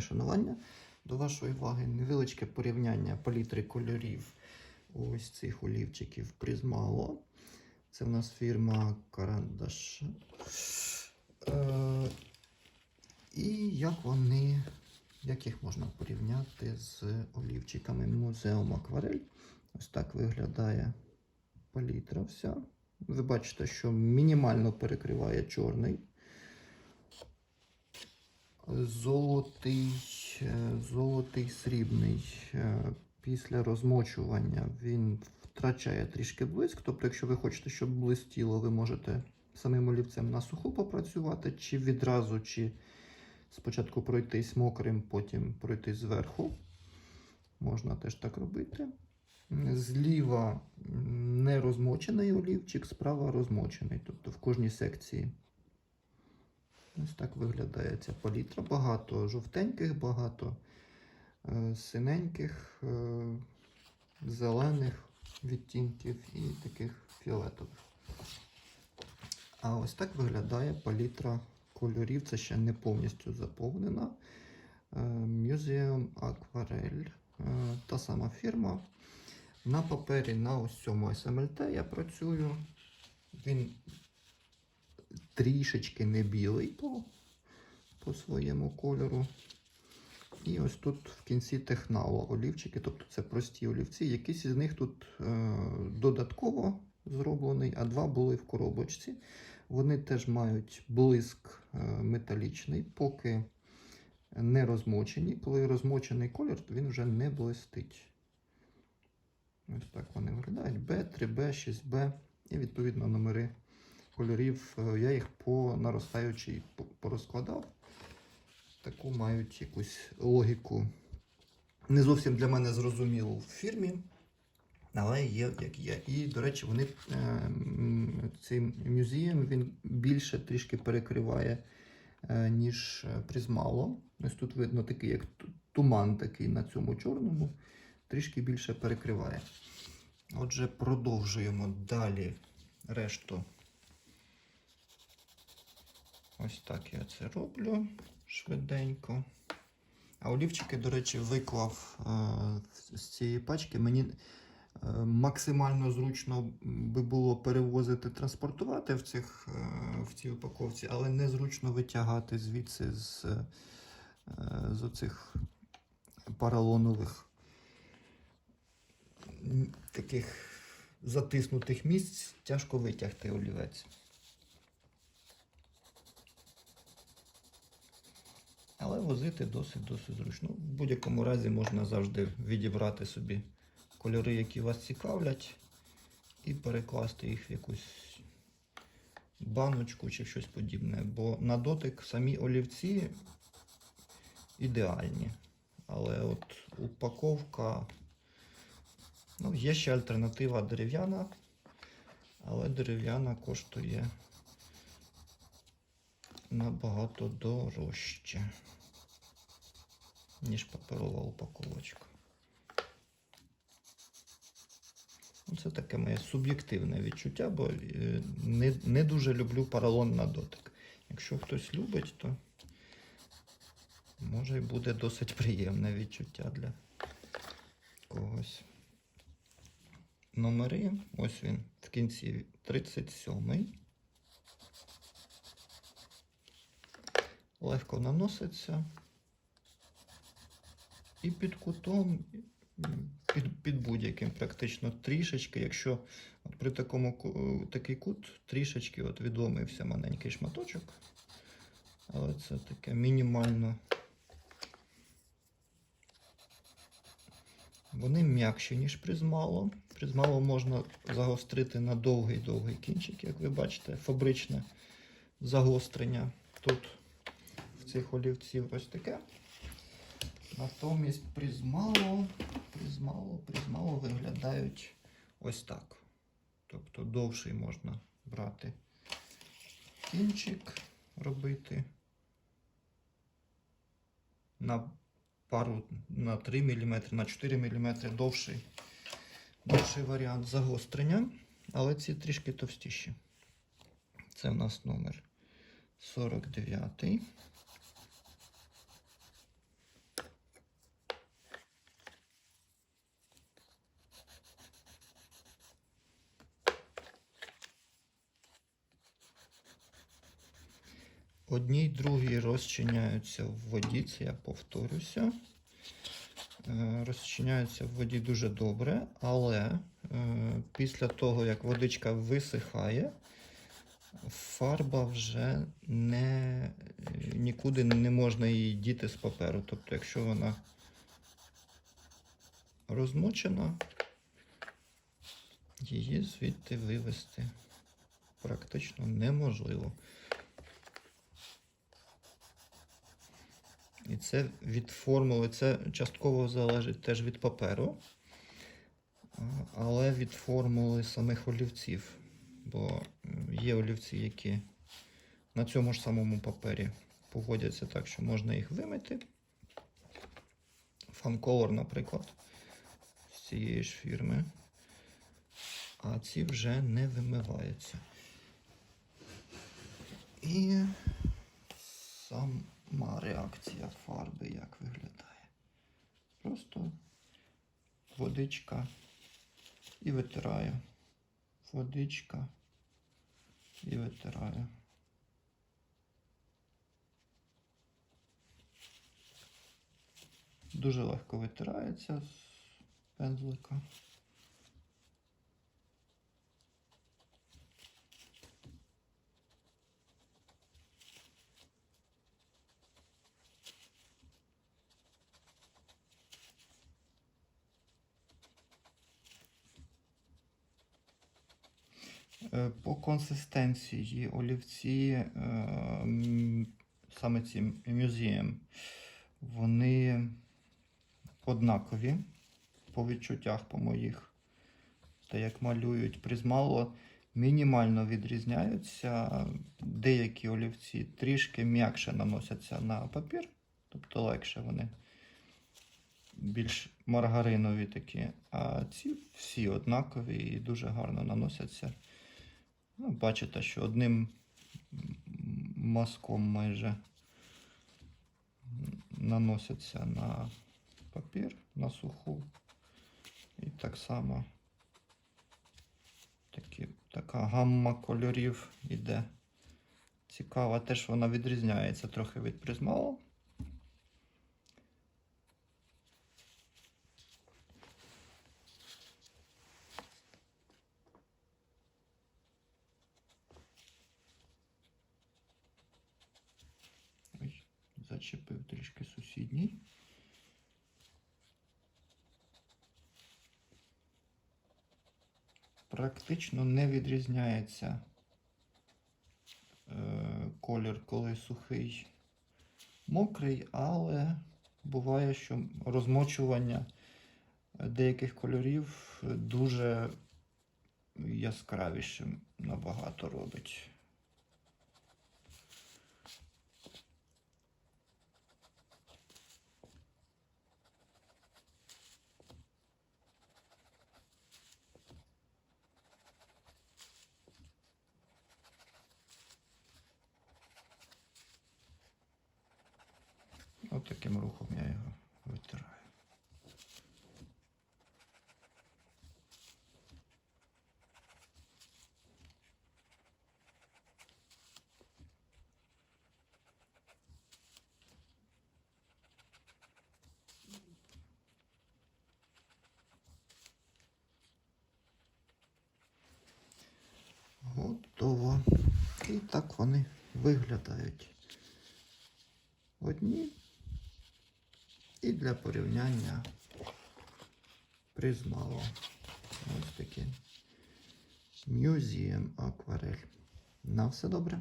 Шанування до вашої уваги невеличке порівняння палітри кольорів ось цих олівчиків Prismalo. Це в нас фірма Карандаш. Е, і як вони, як їх можна порівняти з олівчиками Музеум Акварель. Ось так виглядає палітра вся. Ви бачите, що мінімально перекриває чорний. Золотий, е, золотий срібний. е, Після розмочування він втрачає трішки блиск. Тобто, якщо ви хочете, щоб блистіло, ви можете самим олівцем на суху попрацювати, чи відразу, чи спочатку пройтись мокрим, потім пройтись зверху. Можна теж так робити. Зліва не розмочений олівчик, справа розмочений. Тобто в кожній секції. Ось так виглядає ця палітра. Багато жовтеньких, багато е, синеньких, е, зелених відтінків і таких фіолетових. А ось так виглядає палітра кольорів. Це ще не повністю заповнена. Е, Museum. Е, Та сама фірма. На папері на ось цьому SMLT я працюю. Він трішечки не білий по, по своєму кольору. І ось тут в кінці технало олівчики, тобто це прості олівці. Якийсь із них тут е, додатково зроблений, а два були в коробочці. Вони теж мають блиск е, металічний, поки не розмочені. Коли розмочений колір, то він вже не блистить. Ось так вони виглядають. B, 3B, 6B і відповідно номери кольорів. Е, Я їх по наростаючій порозкладав. Таку мають якусь логіку. Не зовсім для мене зрозумілу в фірмі, але є як є. І, до речі, вони е, цей музеєм він більше трішки перекриває, е, ніж Prismalo. Ось тут видно такий, як туман такий на цьому чорному, трішки більше перекриває. Отже, продовжуємо далі решту. Ось так я це роблю швиденько. А олівчики, до речі, виклав е, з цієї пачки. Мені е, максимально зручно би було перевозити, транспортувати в, цих, е, в цій упаковці, але незручно витягати звідси з, з оцих паралонових таких затиснутих місць тяжко витягти олівець. Возити досить досить зручно. В будь-якому разі можна завжди відібрати собі кольори, які вас цікавлять, і перекласти їх в якусь баночку чи щось подібне. Бо на дотик самі олівці ідеальні. Але от упаковка. Ну, є ще альтернатива дерев'яна, але дерев'яна коштує набагато дорожче, ніж паперова упаковочка. Ну, Це таке моє суб'єктивне відчуття, бо е, не, не дуже люблю поролон на дотик. Якщо хтось любить, то може і буде досить приємне відчуття для когось. Номери, ось він в кінці 37-й. легко наноситься. І під кутом, під, під будь-яким практично трішечки, якщо от при такому такий кут, трішечки от відломився маленький шматочок. Але це таке мінімально. Вони м'якші, ніж призмало. Призмало можна загострити на довгий-довгий кінчик, як ви бачите, фабричне загострення. Тут в цих олівців ось таке. Натомість призмало, призмало, призмало виглядають ось так. Тобто довший можна брати кінчик, робити на пару, на 3 мм, на 4 мм довший, довший варіант загострення, але ці трішки товстіші. Це в нас номер 49. Одні й другі розчиняються в воді, це я повторюся. Е, Розчиняються в воді дуже добре, але е, після того, як водичка висихає, фарба вже не, нікуди не можна її діти з паперу. Тобто, якщо вона розмочена, її звідти вивести практично неможливо. Це від формули, це частково залежить теж від паперу, але від формули самих олівців. Бо є олівці, які на цьому ж самому папері поводяться так, що можна їх вимити. Фанколор, наприклад, з цієї ж фірми. А ці вже не вимиваються. І реакція фарби як виглядає. Просто водичка і витираю. Водичка і витираю. Дуже легко витирається з пензлика. По консистенції олівці, е, саме ці Museum, вони однакові по відчуттях по моїх. Та як малюють призмало, мінімально відрізняються. Деякі олівці трішки м'якше наносяться на папір, тобто легше вони більш маргаринові такі. А ці всі однакові і дуже гарно наносяться. Ну, бачите, що одним мазком майже наносяться на папір, на суху. І так само такі, така гамма кольорів іде. Цікава, теж вона відрізняється трохи від призмалу. Зачепив трішки сусідній. Практично не відрізняється е, колір, коли сухий мокрий, але буває, що розмочування деяких кольорів дуже яскравішим набагато робить. От таким рухом я його витираю. Готово. І так вони виглядають. Одні і для порівняння призмало. Ось такий Museum акварель. На все добре.